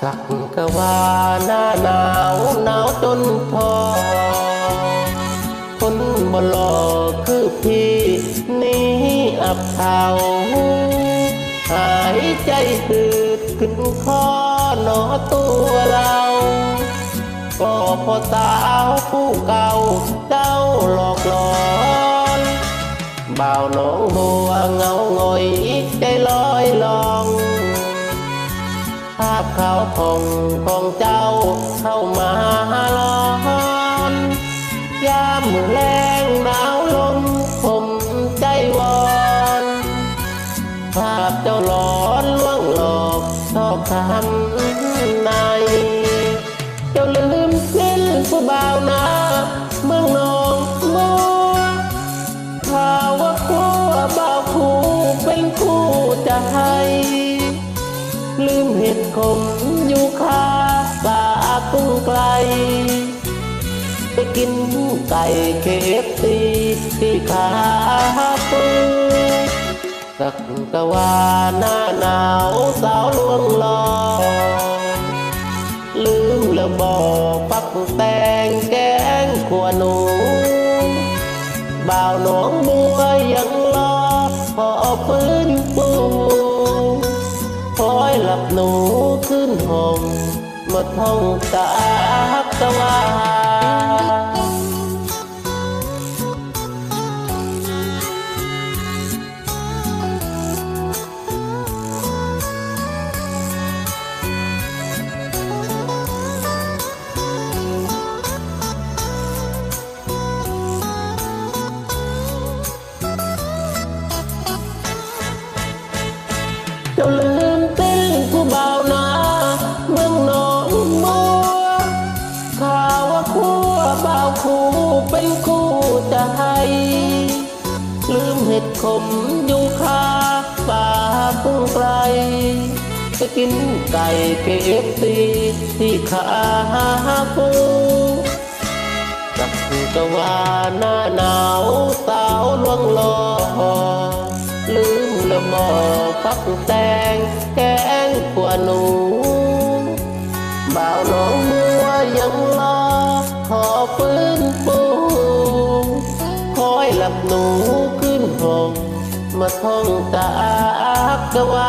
สักกว่าหน้าหนาวหนาวจนพอ คนบ่หลอคือพี่นี้อับเทาหายใจหืดขึ้นคอหนอตัวเราก็พอสาวผู้เก่าเจ้าหลอกหลอนบ่าวหน้องบัวเงาหงอย เจ้าเข้ามาล้อนยามมือแรงหนาวลมผมใจวอนภาพเจ้าหลอนล่วงหลอกชอบทำในเจ้าลืมสิ้นผู้บ่าวนาเมืองนองมัวข่าว่าคู่บ่าวคู่เป็นคู่จะให้ลืมเห็ดขมอยู่คาป่า กุ้งไกล ไปกินไก่เคฟซีที่ขาปูสักกะว่าหน้าหนาวสาวลวงหลอกลืมแล้วบอกปักแตงแกงขัวหนูบ่าวหนองบัวยังรอพอฟื้นฟูคอยหลับหนูขึ้นห้อ หมดห้องตาตะวัน ดขมยู่คาป่าพุ่งไกล ไปกินไก่เก็บตีที่ขาปูกับกะว่าหน้าหนาวสาวลวงหลอลืมละมอฟักแตงแกงขวหนูบ่าวน้องบัวยังรอขอฟื้นฟู ลับหนูขึ้นห้องมาท่องตากกะวา